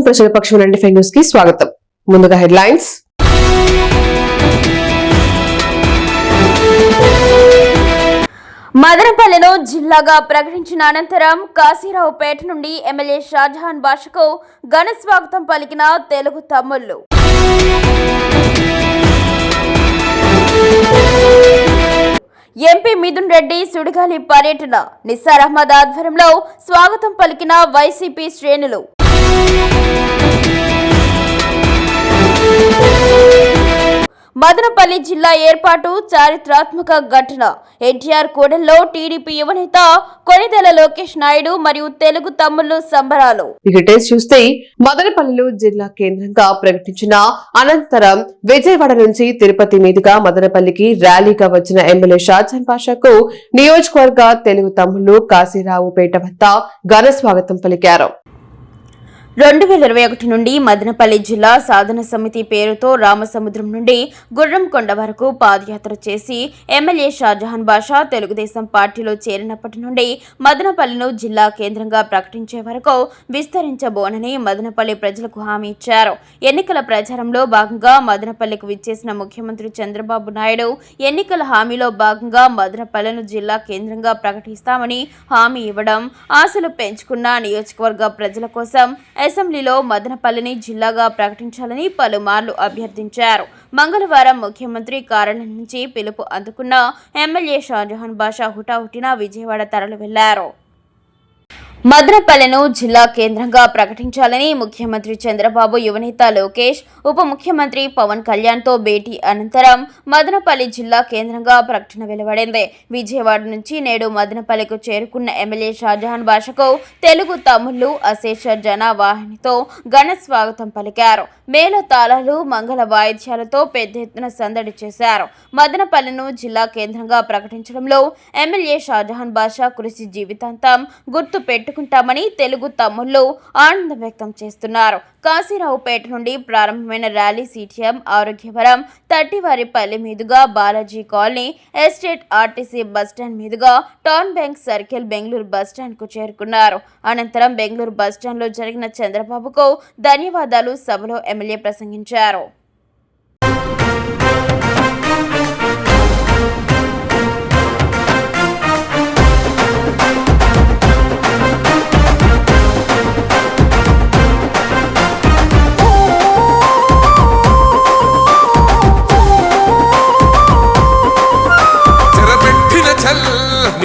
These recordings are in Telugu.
నమస్కారం. ప్రజలపక్షం పక్షం నుండి న్యూస్కి స్వాగతం. ముందుగా హెడ్లైన్స్. మదనపల్లెను జిల్లాగా ప్రకటించిన అనంతరం కాశీరావుపేట నుండి ఎమ్మెల్యే షాజహాన్ భాషకు ఘన స్వాగతం పలికిన తెలుగు తమ్ముళ్ళు. ఎంపీ మిథున్ రెడ్డి సుడిగాలి పర్యటన. నిస్సార్ అహ్మద్ ఆధ్వర్యంలో స్వాగతం పలికిన వైసీపీ శ్రేణులు. మదనపల్లి జిల్లా ఏర్పాటు చారిత్రాత్మక ఘటన. ఎన్టీఆర్ కూడల్లో టీడీపీ యువనేత కొనిదెల లోకేష్ నాయుడు మరియు తెలుగు తమ్ముళ్ళు సంబరాలు. చూస్తే మదనపల్లిలో జిల్లా కేంద్రంగా ప్రకటించిన అనంతరం విజయవాడ నుంచి తిరుపతి మీదుగా మదనపల్లికి ర్యాలీగా వచ్చిన ఎమ్మెల్యే షాజాన్ పాషాకు నియోజకవర్గ తెలుగు తమ్ముళ్ళు కాశీరావుపేట వద్ద ఘన స్వాగతం పలికారు. రెండు వేల ఇరవై ఒకటి నుండి మదనపల్లి జిల్లా సాధన సమితి పేరుతో రామసముద్రం నుండి గుర్రంకొండ వరకు పాదయాత్ర చేసి ఎమ్మెల్యే షాజహాన్ బాషా తెలుగుదేశం పార్టీలో చేరినప్పటి నుండి మదనపల్లిను జిల్లా కేంద్రంగా ప్రకటించే వరకు విస్తరించబోనని మదనపల్లి ప్రజలకు హామీ ఇచ్చారు. ఎన్నికల ప్రచారంలో భాగంగా మదనపల్లికి విచ్చేసిన ముఖ్యమంత్రి చంద్రబాబు నాయుడు ఎన్నికల హామీలో భాగంగా మదనపల్లిను జిల్లా కేంద్రంగా ప్రకటిస్తామని హామీ ఇవ్వడం ఆశలు పెంచుకున్న నియోజకవర్గ ప్రజల కోసం అసెంబ్లీలో మదనపల్లిని జిల్లాగా ప్రకటించాలని పలుమార్లు అభ్యర్థించారు. మంగళవారం ముఖ్యమంత్రి కార్యాలయం నుంచి పిలుపు అందుకున్న ఎమ్మెల్యే షాజహాన్ బాషా హుటాహుటిన విజయవాడ తరలి వెళ్ళారు. మదనపల్లెను జిల్లా కేంద్రంగా ప్రకటించాలని ముఖ్యమంత్రి చంద్రబాబు యువనేత లోకేష్ ఉప ముఖ్యమంత్రి పవన్ కళ్యాణ్తో భేటీ అనంతరం మదనపల్లి జిల్లా కేంద్రంగా ప్రకటన వెలువడింది. విజయవాడ నుంచి నేడు మదనపల్లికు చేరుకున్న ఎమ్మెల్యే షాజహాన్ భాషకు తెలుగు తమ్ముళ్ళు అశేష జన వాహినితో ఘన స్వాగతం పలికారు. మేళ తాళాలు మంగళ వాయిద్యాలతో పెద్ద ఎత్తున సందడి చేశారు. మదనపల్లెను జిల్లా కేంద్రంగా ప్రకటించడంలో ఎమ్మెల్యే షాజహాన్ భాష కృషి జీవితాంతం గుర్తు పెట్టుకుంటామని తెలుగు తమ్ముళ్ళు ఆనందం వ్యక్తం చేస్తున్నారు. కాశీరావుపేట నుండి ప్రారంభమైన ర్యాలీ సిటిఎం ఆరోగ్యవరం తట్టివారిపల్లి మీదుగా Balaji colony estate RTC bus stand మీదుగా టౌన్ బ్యాంక్ సర్కిల్ బెంగళూరు బస్టాండ్కు చేరుకున్నారు. అనంతరం బెంగళూరు బస్టాండ్లో జరిగిన చంద్రబాబుకు ధన్యవాదాలు సభలో ఎమ్మెల్యే ప్రసంగించారు.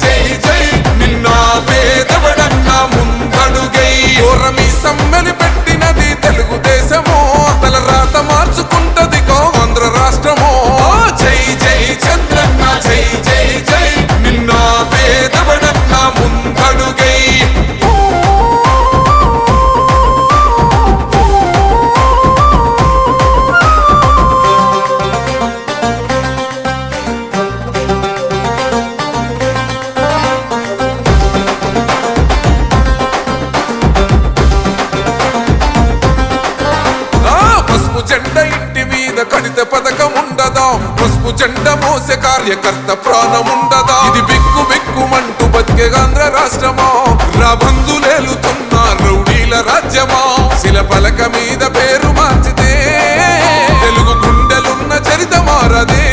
జై ఇంటి మీద కడిత పథకం ఉండదా? పసుపు జెండ మోసే కార్యకర్త ప్రాణం ఉండదా? ఇది బిక్కు బిక్కుమంటూ బతికే ఆంధ్ర రాష్ట్రమా? రాబందులేలుతున్న రౌడీల రాజ్యమా? శిల పలక మీద పేరు మార్చితే తెలుగు గుండెలున్న చరిత మారదే.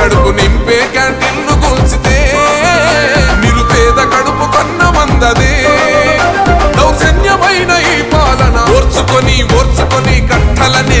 కడుపు నింపే క్యాంటీన్లు కూల్చితే నిరుపేద కడుపు కన్న మందదే. దౌర్జన్యమైన ఈ పాలన ఓర్చుకొని ఓర్చుకొని కట్టలనే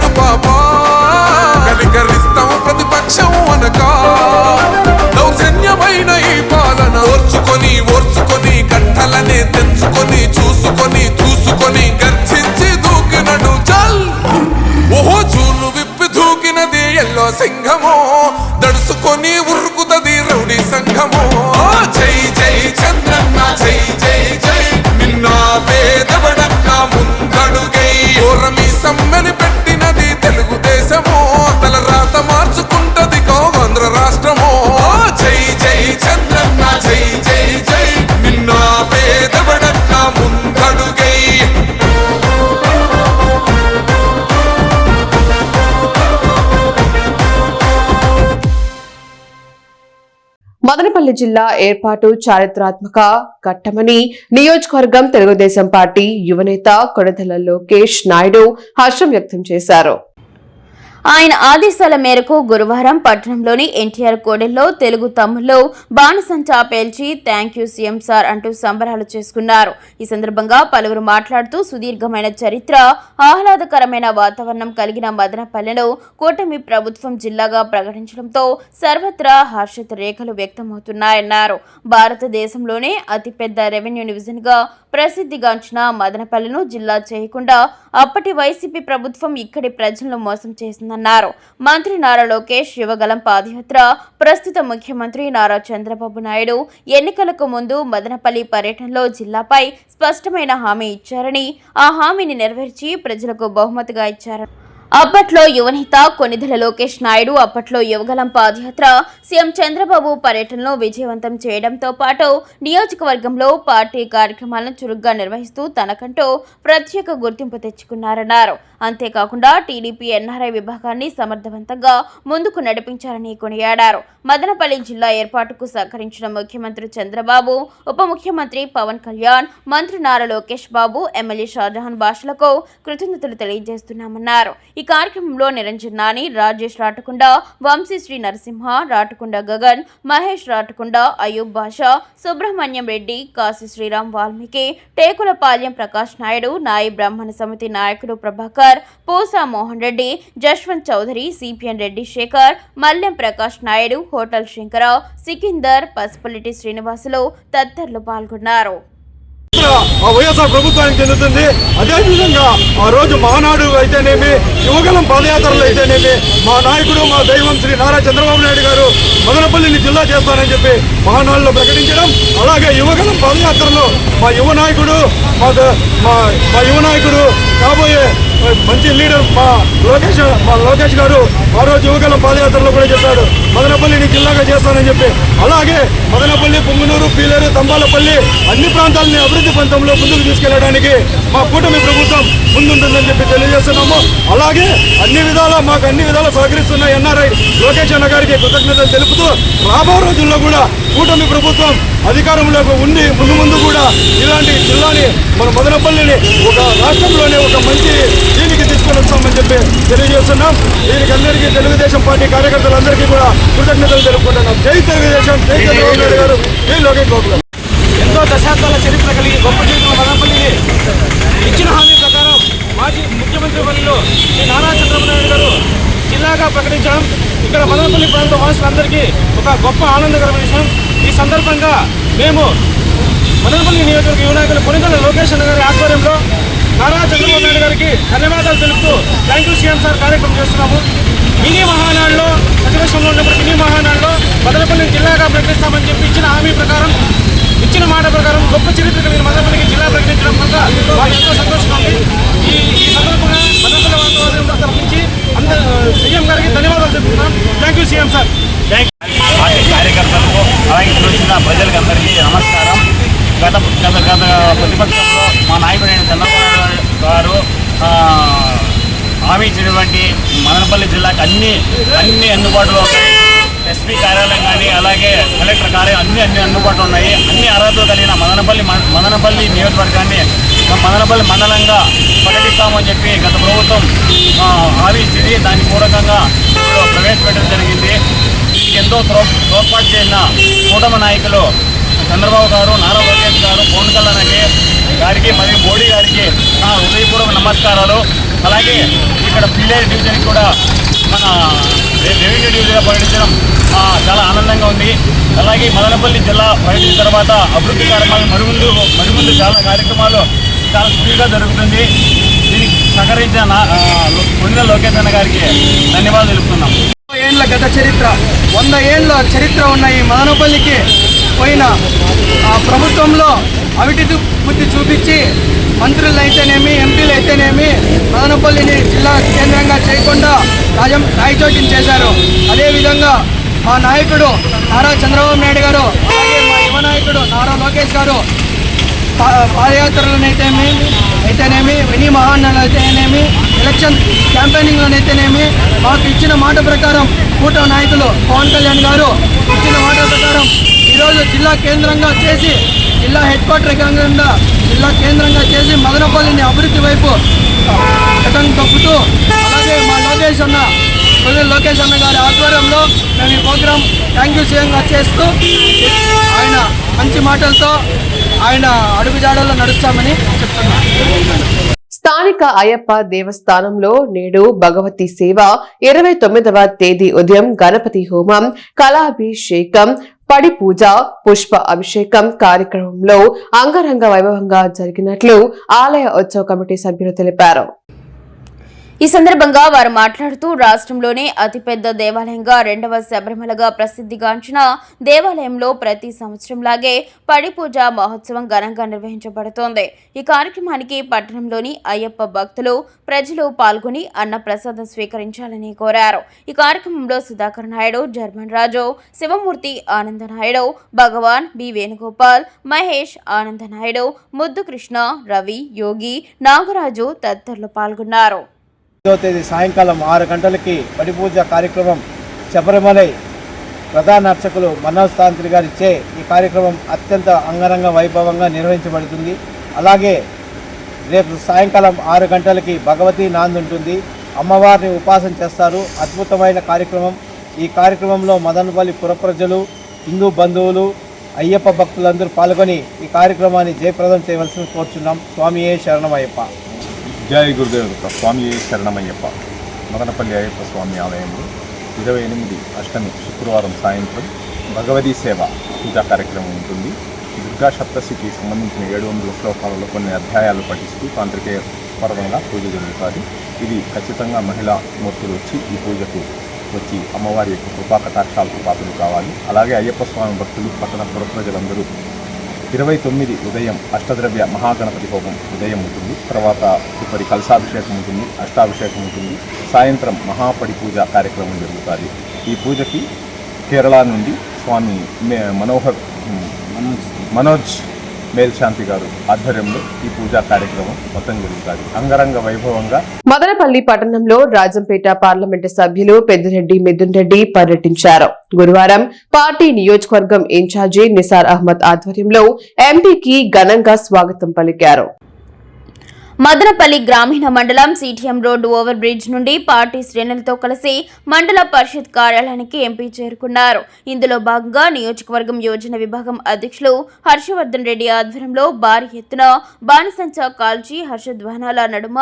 తెంచుకొని చూసుకొని చూసుకొని గర్జించి దూకినడు చల్ ఓహో చూలు విప్పి దూకినది ఎల్లో సింహము. మదనపల్లి జిల్లా ఏర్పాటు చారిత్రాత్మక ఘట్టమని నియోజకవర్గం తెలుగుదేశం పార్టీ యువనేత కొడదల లోకేష్ నాయుడు హర్షం వ్యక్తం చేశారు. ఆయన ఆదేశాల మేరకు గురువారం పట్టణంలోని ఎన్టీఆర్ కోడెల్లో తెలుగు తమ్ముళ్ళు బాణసంచా పేల్చి థ్యాంక్ యూ సీఎం సార్ అంటూ సంబరాలు చేసుకున్నారు. ఈ సందర్భంగా పలువురు మాట్లాడుతూ సుదీర్ఘమైన చరిత్ర ఆహ్లాదకరమైన వాతావరణం కలిగిన మదనపల్లెను కూటమి ప్రభుత్వం జిల్లాగా ప్రకటించడంతో సర్వత్రా హర్షిత రేఖలు వ్యక్తమవుతున్నాయన్నారు. భారతదేశంలోనే అతిపెద్ద రెవెన్యూ డివిజన్గా ప్రసిద్ధిగాంచిన మదనపల్లెను జిల్లా చేయకుండా అప్పటి వైసీపీ ప్రభుత్వం ఇక్కడి ప్రజలను మోసం చేసిందన్నారు. మంత్రి నారా లోకేష్ యువగలం పాదయాత్ర ప్రస్తుత ముఖ్యమంత్రి నారా చంద్రబాబు నాయుడు ఎన్నికలకు ముందు మదనపల్లి పర్యటనలో జిల్లాపై స్పష్టమైన హామీ ఇచ్చారని ఆ హామీని నెరవేర్చి ప్రజలకు బహుమతిగా ఇచ్చారని అప్పట్లో యువనేత కొనిదెల లోకేష్ నాయుడు అప్పట్లో యువగలం పాదయాత్ర సీఎం చంద్రబాబు పర్యటనలో విజయవంతం చేయడంతో పాటు నియోజకవర్గంలో పార్టీ కార్యక్రమాలను చురుగ్గా నిర్వహిస్తూ తనకంటూ ప్రత్యేక గుర్తింపు తెచ్చుకున్నారన్నారు. అంతేకాకుండా టీడీపీ ఎన్ఆర్ఐ విభాగాన్ని సమర్థవంతంగా ముందుకు నడిపించారని కొనియాడారు. మదనపల్లి జిల్లా ఏర్పాటుకు సహకరించిన ముఖ్యమంత్రి చంద్రబాబు ఉప ముఖ్యమంత్రి పవన్ కళ్యాణ్ మంత్రి నారా లోకేష్ బాబు ఎమ్మెల్యే షాజహాన్ భాషలకు కృతజ్ఞతలు తెలియజేస్తున్నామన్నారు. ఈ కార్యక్రమంలో నిరంజన్ నాని రాజేష్ రాటకుండ వంశీ శ్రీ నరసింహ రాటకుండ గగన్ మహేష్ రాటకుండ అయూబ్ బాషా సుబ్రహ్మణ్యం రెడ్డి కాశీ శ్రీరామ్ వాల్మీకి టేకులపాలెం ప్రకాష్ నాయుడు నాయి బ్రాహ్మణ సమితి నాయకుడు ప్రభాకర్ పూసా మోహన్ రెడ్డి జశ్వంత్ చౌదరి సిపిఎన్ రెడ్డి శేఖర్ మల్లెం ప్రకాష్ నాయుడు హోటల్ శంకరావు సికిందర్ పసుపులిటి శ్రీనివాసులు తదితరులు పాల్గొన్నారు. వైఎస్ఆర్ ప్రభుత్వానికి చెందుతుంది. అదేవిధంగా ఆ రోజు మహానాడు అయితేనేమి యువగలం పాదయాత్రలు అయితేనేమి మా నాయకుడు మా దైవం శ్రీ నారా చంద్రబాబు నాయుడు గారు మదనపల్లిని జిల్లా చేస్తానని చెప్పి మహానాడులో ప్రకటించడం అలాగే యువగలం పాదయాత్రలో మా యువ నాయకుడు మా మా మా యువ నాయకుడు కాబోయే మంచి లీడర్ మా లోకేష్ మా లోకేష్ గారు ఆ రోజు యువగలం పాదయాత్రలో కూడా చెప్పాడు. మదనపల్లిని జిల్లాగా చేస్తానని చెప్పి. అలాగే మదనపల్లి పొంగునూరు పీలేరు తంబాలపల్లి అన్ని ప్రాంతాలని అభివృద్ధి పంతంలో ముందుకు తీసుకెళ్ళడానికి మా కూటమి ప్రభుత్వం ముందుంటుందని చెప్పి తెలియజేస్తున్నాము. అలాగే అన్ని విధాలా మాకు అన్ని విధాల సహకరిస్తున్న ఎన్ఆర్ఐ లోకేష్ అన్న గారికి కృతజ్ఞతలు తెలుపుతూ రాబో రోజుల్లో కూడా కూటమి ప్రభుత్వం అధికారంలోకి ఉండి ముందు ముందు కూడా ఇలాంటి జిల్లాని మన మదనపల్లిని ఒక రాష్ట్రంలోనే ఒక మంచి దీనికి తీసుకొని వస్తామని చెప్పి తెలియజేస్తున్నాం. వీరికి అందరికీ తెలుగుదేశం పార్టీ కార్యకర్తలందరికీ కూడా కృతజ్ఞతలు తెలుపుకుంటున్నాం. జై తెలుగుదేశం జై చంద్రబాబు నాయుడు గారు. జై లోకేష్ బాబు ఎంతో దశాబ్దాల చరిత్ర కలిగి గొప్ప చేసిన మదనపల్లిని ఇచ్చిన హామీ ప్రకారం మాజీ ముఖ్యమంత్రి పల్లిలో శ్రీ నారా చంద్రబాబు నాయుడు గారు జిల్లాగా ప్రకటించడం ఇక్కడ మదనపల్లి ప్రాంత వాసులందరికీ ఒక గొప్ప ఆనందకరమైన విషయం. ఈ సందర్భంగా మేము మదనపల్లి నియోజకవర్గ యువ నాయకులు కొనిదల లోకేష్ గారి ఆధ్వర్యంలో నారా చంద్రబాబు నాయుడు గారికి ధన్యవాదాలు తెలుపుతూ థ్యాంక్ యూ సీఎం సార్ కార్యక్రమం చేస్తున్నాము. మినీ మహానాడులో ప్రతిపక్షంలో ఉన్నప్పుడు మినీ మహానాడులో మదనపల్లిని జిల్లాగా ప్రకటిస్తామని చెప్పి ఇచ్చిన హామీ ప్రకారం ఇచ్చిన మాట ప్రకారం గొప్ప చరిత్ర కలిగిన మదనపల్లికి జిల్లా ప్రకటించడం పట్ల మాకు ఎంతో సంతోషంగా ఉంది. ఈ ఈ సందర్భంగా మదనపల్లి వాతావరణం తరఫు నుంచి అందరూ సీఎం గారికి ధన్యవాదాలు తెలుపుతున్నాం. Thank you CM sir party కార్యకర్తలకు అలాగే ఇక్కడ ప్రజలకు అందరికీ నమస్కారం. గత గత గత ప్రతిపక్షంలో మా నాయకుడైన చంద్రబాబు నాయుడు గారు హామీ ఇచ్చినటువంటి మదనపల్లి జిల్లాకు అన్ని అన్ని అందుబాటులో ఉన్నాయి. ఎస్పీ కార్యాలయం కానీ అలాగే కలెక్టర్ కార్యాలయం అన్ని అన్ని అందుబాటులో ఉన్నాయి. అన్ని అర్హతలు కలిగిన మదనపల్లి మదనపల్లి నియోజకవర్గాన్ని మదనపల్లి మండలంగా ప్రకటిస్తామని చెప్పి గత ప్రభుత్వం హామీ ఇచ్చింది దాని పూర్వకంగా ప్రవేశపెట్టడం జరిగింది. దీనికి ఎంతో తోడ్పాటు చేసిన కూటమి నాయకులు చంద్రబాబు గారు నారా లోకేష్ గారు పవన్ కళ్యాణ్ గారికి గారికి మరియు మోడీ గారికి నా హృదయపూర్వక నమస్కారాలు. అలాగే ఇక్కడ పిల్లేరు డివిజన్కి కూడా మన రెవెన్యూ డివిజన్గా పర్యటించడం చాలా ఆనందంగా ఉంది. అలాగే మదనపల్లి జిల్లా పర్యటించిన తర్వాత అభివృద్ధి కార్యక్రమాలు మరిముందు మరిముందు చాలా కార్యక్రమాలు చాలా స్పీడ్గా జరుగుతుంది. దీనికి సహకరించిన నా- లోకేష్ అన్న గారికి ధన్యవాదాలు తెలుపుతున్నాం. ఏళ్ళ గత చరిత్ర వంద ఏళ్ళ చరిత్ర ఉన్న ఈ మదనపల్లికి పోయిన ఆ ప్రభుత్వంలో అవిటి బుద్ధి చూపించి మంత్రులు అయితేనేమి ఎంపీలు అయితేనేమి మదనపల్లిని జిల్లా కేంద్రంగా చేయకుండా రాజం రాయచోటిని చేశారు. అదేవిధంగా మా నాయకుడు నారా చంద్రబాబు నాయుడు గారు అలాగే మా యువ నాయకుడు నారా లోకేష్ గారు పా- అయితేనేమి మినీ మహానాలు అయితేనేమి ఎలక్షన్ క్యాంపెయినింగ్లోనైతేనేమి మాకు ఇచ్చిన మాట ప్రకారం కూటమి నాయకులు పవన్ కళ్యాణ్ గారు ఇచ్చిన మాట ప్రకారం ఈరోజు జిల్లా కేంద్రంగా చేసి జిల్లా హెడ్ క్వార్టర్ కేంద్రంగా జిల్లా కేంద్రంగా చేసి మదనపల్లిని అభివృద్ధి వైపు గతం తప్పుతూ అలాగే మా లోకేష్ అన్న కొద్ది లోకేష్ అన్న గారి ఆధ్వర్యంలో మేము ఈ ప్రోగ్రాం థ్యాంక్ యూ సీఎంగా చేస్తూ ఆయన మంచి మాటలతో ఆయన అడుగుజాడల్లో నడుస్తామని చెప్తున్నాను స్థానిక అయ్యప్ప దేవస్థానంలో నేడు భగవతి సేవ ఇరవై తొమ్మిదవ తేదీ ఉదయం గణపతి హోమం కళాభిషేకం పడి పూజ పుష్ప అభిషేకం కార్యక్రమంలో అంగరంగ వైభవంగా జరిగినట్లు ఆలయ ఉత్సవ కమిటీ సభ్యులు తెలిపారు. ఈ సందర్భంగా వారు మాట్లాడుతూ రాష్ట్రంలోనే అతిపెద్ద దేవాలయంగా రెండవ శబరిమలగా ప్రసిద్ధిగాంచిన దేవాలయంలో ప్రతి సంవత్సరంలాగే పడిపూజ మహోత్సవం ఘనంగా నిర్వహించబడుతోంది. ఈ కార్యక్రమానికి పట్టణంలోని అయ్యప్ప భక్తులు ప్రజలు పాల్గొని అన్న ప్రసాదం స్వీకరించాలని కోరారు. ఈ కార్యక్రమంలో సుధాకర్ నాయుడు జర్మన్ రాజు శివమూర్తి ఆనంద నాయుడు భగవాన్ బి వేణుగోపాల్ మహేష్ ఆనంద నాయుడు ముద్దు కృష్ణ రవి యోగి నాగరాజు తదితరులు పాల్గొన్నారు. ఐదో తేదీ సాయంకాలం ఆరు గంటలకి పడిపూజ కార్యక్రమం శబరిమలై ప్రధాన అర్చకులు మనోజ్ తాంత్రి గారిచే ఈ కార్యక్రమం అత్యంత అంగరంగ వైభవంగా నిర్వహించబడుతుంది. అలాగే రేపు సాయంకాలం ఆరు గంటలకి భగవతి నాంది ఉంటుంది. అమ్మవారిని ఉపాసన చేస్తారు. అద్భుతమైన కార్యక్రమం. ఈ కార్యక్రమంలో మదనపల్లి పురప్రజలు హిందూ బంధువులు అయ్యప్ప భక్తులందరూ పాల్గొని ఈ కార్యక్రమాన్ని జయప్రదం చేయవలసిన కోరుచున్నాం. స్వామియే శరణమయ్యప్ప. జయ గురుదేవ స్వామి శరణమయ్యప్ప. మదనపల్లి అయ్యప్ప స్వామి ఆలయంలో ఇరవై ఎనిమిది అష్టమి శుక్రవారం సాయంత్రం భగవతి సేవ పూజా కార్యక్రమం ఉంటుంది. దుర్గా సప్తశికి సంబంధించిన ఏడు వందల శ్లోకాలలో కొన్ని అధ్యాయాలు పఠిస్తూ తాంత్రిక పర్వంగా పూజ జరుగుతుంది. ఇది ఖచ్చితంగా మహిళా మూర్తులు వచ్చి ఈ పూజకు వచ్చి అమ్మవారి యొక్క కృపా కటాక్షాలకు పాత్రలు కావాలి. అలాగే అయ్యప్ప స్వామి భక్తులు పట్టణ పుర ప్రజలందరూ ఇరవై తొమ్మిది ఉదయం అష్టద్రవ్య మహాగణపతి హోమం ఉదయం ఉంటుంది. తర్వాత తదుపరి కలశాభిషేకం ఉంటుంది అష్టాభిషేకం ఉంటుంది. సాయంత్రం మహాపడి పూజ కార్యక్రమం జరుగుతుంది. ఈ పూజకి కేరళ నుండి స్వామి మనోహర్ మనోజ్ మనోజ్ మేల్శాంతి గారు ఆధ్వర్యంలో ఈ పూజా కార్యక్రమం మొత్తం జరుగుతుంది. అంగరంగ వైభవంగా మదనపల్లి పట్టణంలో రాజంపేట పార్లమెంటు సభ్యులు పెద్దిరెడ్డి మిథున్ రెడ్డి పర్యటించారు. గురువారం పార్టీ నియోజకవర్గం ఇన్ఛార్జి నిసార్ అహ్మద్ ఆధ్వర్యంలో ఎంపీకి ఘనంగా స్వాగతం పలికారు. మదనపల్లి గ్రామీణ మండలం సిటిఎం రోడ్డు ఓవర్ బ్రిడ్జ్ నుండి పార్టీ శ్రేణులతో కలిసి మండల పరిషత్ కార్యాలయానికి ఎంపీ చేరుకున్నారు. ఇందులో భాగంగా నియోజకవర్గం యోజన విభాగం అధ్యక్షులు హర్షవర్ధన్ రెడ్డి ఆధ్వర్యంలో భారీ ఎత్తున బాణసంచా కాల్చి హర్షధ్వానాల నడుమ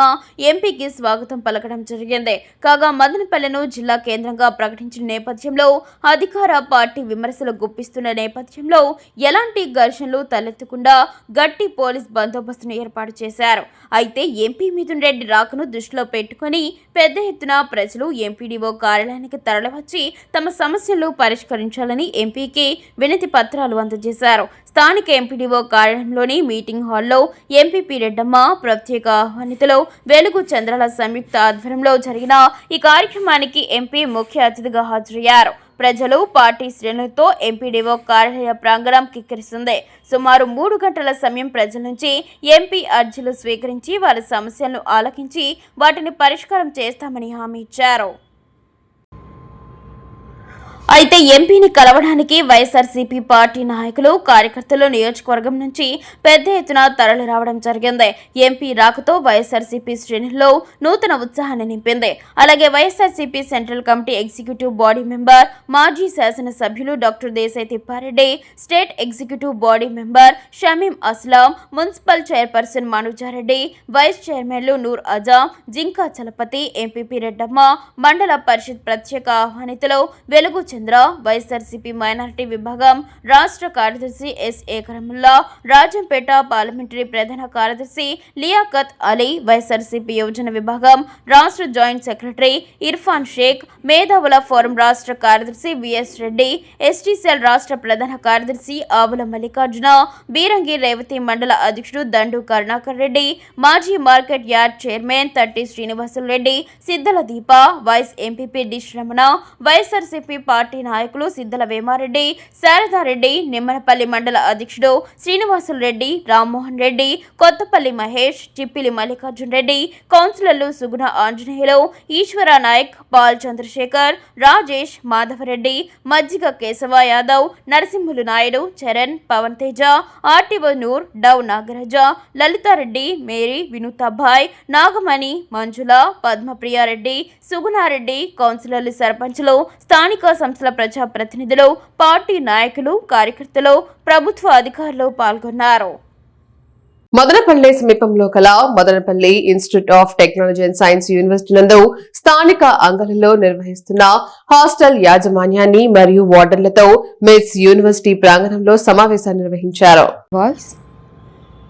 ఎంపీకి స్వాగతం పలకడం జరిగింది. కాగా మదనపల్లెను జిల్లా కేంద్రంగా ప్రకటించిన నేపథ్యంలో అధికార పార్టీ విమర్శలు గుప్పిస్తున్న నేపథ్యంలో ఎలాంటి ఘర్షణలు తలెత్తకుండా గట్టి పోలీస్ బందోబస్తును ఏర్పాటు చేశారు. అయితే ఎంపీ మిథున్ రెడ్డి రాకను దృష్టిలో పెట్టుకుని పెద్ద ఎత్తున ప్రజలు ఎంపీడీఓ కార్యాలయానికి తరలివచ్చి తమ సమస్యలు పరిష్కరించాలని ఎంపీకి వినతి పత్రాలు అందజేశారు. స్థానిక ఎంపీడీఓ కార్యాలయంలోని మీటింగ్ హాల్లో ఎంపీపీ రెడ్డమ్మ ప్రత్యేక ఆహ్వానితులు వెలుగు చంద్రాల సంయుక్త ఆధ్వర్యంలో జరిగిన ఈ కార్యక్రమానికి ఎంపీ ముఖ్య అతిథిగా హాజరయ్యారు. ప్రజలు పార్టీ శ్రేణులతో ఎంపీడీఓ కార్యాలయ ప్రాంగణం కిక్కిరిస్తుంది. సుమారు మూడు గంటల సమయం ప్రజల నుంచి ఎంపీ అర్జీలు స్వీకరించి వారి సమస్యలను ఆలకించి వాటిని పరిష్కారం చేస్తామని హామీ ఇచ్చారు. అయితే ఎంపీని కలవడానికి వైఎస్ఆర్సీపీ పార్టీ నాయకులు కార్యకర్తలు నియోజకవర్గం నుంచి పెద్ద ఎత్తున తరలి రావడం జరిగింది. ఎంపీ రాకతో వైఎస్ఆర్సీపీ శ్రేణుల్లో నూతన ఉత్సాహాన్ని నింపింది. అలాగే YSRCP central committee executive body member మాజీ శాసనసభ్యులు doctor Desai Thippareddy state executive body member Shameem Aslam municipal chairperson Manujareddy vice చైర్మన్లు నూర్ అజాం జింకా చలపతి ఎంపీపీ రెడ్డమ్మ మండల పరిషత్ ప్రత్యేక ఆహ్వానితులు వెలుగు రామచంద్ర వైఎస్ఆర్సీపీ మైనార్టీ విభాగం రాష్ట్ర కార్యదర్శి ఎస్. ఏకరముల్లా రాజంపేట పార్లమెంటరీ ప్రధాన కార్యదర్శి లియాఖత్ అలీ వైఎస్ఆర్సీపీ యువజన విభాగం రాష్ట్ర జాయింట్ సెక్రటరీ ఇర్ఫాన్ షేక్ మేధావుల ఫోరం రాష్ట్ర కార్యదర్శి విఎస్ రెడ్డి ఎస్టీసీఎల్ రాష్ట్ర ప్రధాన కార్యదర్శి ఆవుల మల్లికార్జున బీరంగి రేవతి మండల అధ్యక్షుడు దండు కరుణాకర్ రెడ్డి మాజీ market yard chairman Tatti Srinivasulu Reddy Siddala Deepa vice MPP D. Shramana YSRCP party నాయకులు సిద్దల వేమారెడ్డి శారదారెడ్డి నిమ్మనపల్లి మండల అధ్యక్షుడు శ్రీనివాసులు రెడ్డి రామ్మోహన్ రెడ్డి కొత్తపల్లి మహేష్ చిప్పిలి మల్లికార్జున్ రెడ్డి కౌన్సిలర్లు సుగుణ ఆంజనేయులు ఈశ్వర నాయక్ పాల్ చంద్రశేఖర్ రాజేష్ మాధవరెడ్డి మజ్జిగ కేశవ యాదవ్ నరసింహులు నాయుడు చరణ్ పవన్ తేజ ఆర్టీఓ నూర్ డవ్ నాగరాజ లలితారెడ్డి మేరీ వినూతాభాయ్ నాగమణి మంజుల పద్మప్రియారెడ్డి సుగుణారెడ్డి కౌన్సిలర్లు సర్పంచ్లు స్థానిక సంస్థ సంస్థల ప్రజాప్రతినిధులు పార్టీ నాయకులు కార్యకర్తలు ప్రభుత్వ అధికారులు పాల్గొన్నారు. మదనపల్లి సమీపంలో కల Madanapalli institute of technology and science university నందు స్థానిక అంగళంలో నిర్వహిస్తున్న హాస్టల్ యాజమాన్యాన్ని మరియు వార్డర్లతో మిస్ యూనివర్సిటీ ప్రాంగణంలో సమావేశాన్ని నిర్వహించారు.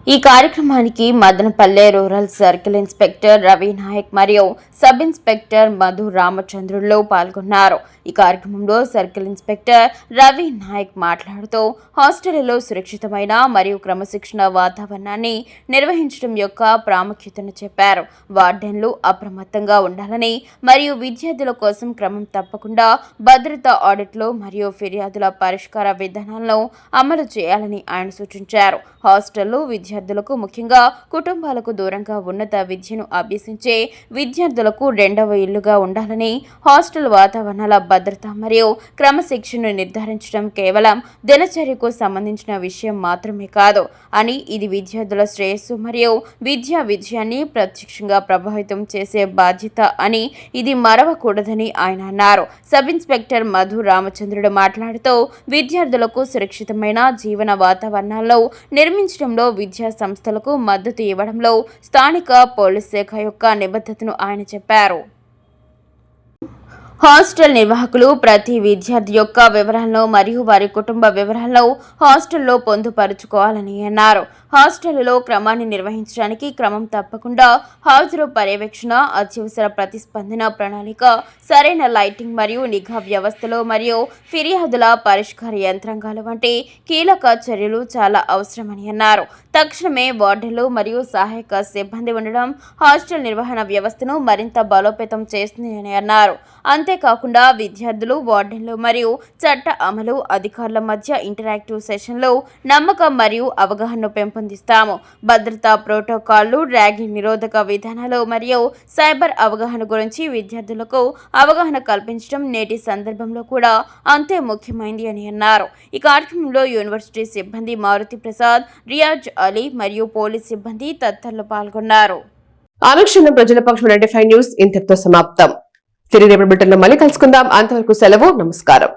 ఈ కార్యక్రమానికి Madanapalle rural circle inspector Ravi Naik మరియు సబ్ ఇన్స్పెక్టర్ మధు రామచంద్రులు పాల్గొన్నారు. ఈ కార్యక్రమంలో సర్కిల్ ఇన్స్పెక్టర్ రవి నాయక్ మాట్లాడుతూ హాస్టళ్ళలో సురక్షితమైన మరియు క్రమశిక్షణ వాతావరణాన్ని నిర్వహించడం యొక్క ప్రాముఖ్యతను చెప్పారు. వార్డెన్లు అప్రమత్తంగా ఉండాలని మరియు విద్యార్థుల కోసం క్రమం తప్పకుండా భద్రతా ఆడిట్లు మరియు ఫిర్యాదుల పరిష్కార విధానాలను అమలు చేయాలని ఆయన సూచించారు. హాస్టళ్ళు విద్యార్థులకు ముఖ్యంగా కుటుంబాలకు దూరంగా ఉన్నత విద్యను అభ్యసించే విద్యార్థుల విద్యార్థులకు రెండవ ఇల్లుగా ఉండాలని హాస్టల్ వాతావరణాల భద్రత మరియు క్రమశిక్షణను నిర్ధారించడం కేవలం దినచర్యకు సంబంధించిన విషయం మాత్రమే కాదు అని ఇది విద్యార్థుల శ్రేయస్సు మరియు విద్యా విజయాన్ని ప్రత్యక్షంగా ప్రభావితం చేసే బాధ్యత అని ఇది మరవకూడదని ఆయన అన్నారు. సబ్ ఇన్స్పెక్టర్ మధు రామచంద్రుడు మాట్లాడుతూ విద్యార్థులకు సురక్షితమైన జీవన వాతావరణాల్లో నిర్మించడంలో విద్యా సంస్థలకు మద్దతు ఇవ్వడంలో స్థానిక పోలీస్ శాఖ యొక్క నిబద్ధతను ఆయన చెప్పారు. చెప్పారు. హాస్టల్ నిర్వాహకులు ప్రతి విద్యార్థి యొక్క వివరాలను మరియు వారి కుటుంబ వివరాలను హాస్టల్లో పొందుపరుచుకోవాలని అన్నారు. హాస్టల్లో క్రమాన్ని నిర్వహించడానికి క్రమం తప్పకుండా హాజరు పర్యవేక్షణ అత్యవసర ప్రతిస్పందన ప్రణాళిక సరైన లైటింగ్ మరియు నిఘా వ్యవస్థలు మరియు ఫిర్యాదుల పరిష్కార యంత్రాంగాలు వంటి కీలక చర్యలు చాలా అవసరమని అన్నారు. తక్షణమే వార్డులు మరియు సహాయక సిబ్బంది ఉండడం హాస్టల్ నిర్వహణ వ్యవస్థను మరింత బలోపేతం చేస్తుందని అన్నారు. అంతేకాకుండా విద్యార్థులు వార్డెన్లు మరియు చట్ట అమలు అధికారుల మధ్య ఇంటరాక్టివ్ సెషన్లు నమ్మకం మరియు అవగాహనను పెంపొందిస్తాము. భద్రతా ప్రోటోకాల్లు ర్యాగింగ్ నిరోధక విధానాలు మరియు సైబర్ అవగాహన గురించి విద్యార్థులకు అవగాహన కల్పించడం నేటి సందర్భంలో కూడా అంతే ముఖ్యమైంది అని అన్నారు. ఈ కార్యక్రమంలో యూనివర్సిటీ సిబ్బంది మారుతి ప్రసాద్ రియాజ్ అలీ మరియు పోలీస్ సిబ్బంది తదితరులు పాల్గొన్నారు. ఆలోచన ప్రజల పక్షం నైన్టీ న్యూస్ ఇంతటితో సమాప్తం. తిరిగి రేపటి బులెటిన్లో మళ్ళీ కలుసుకుందాం. అంతవరకు సెలవు నమస్కారం.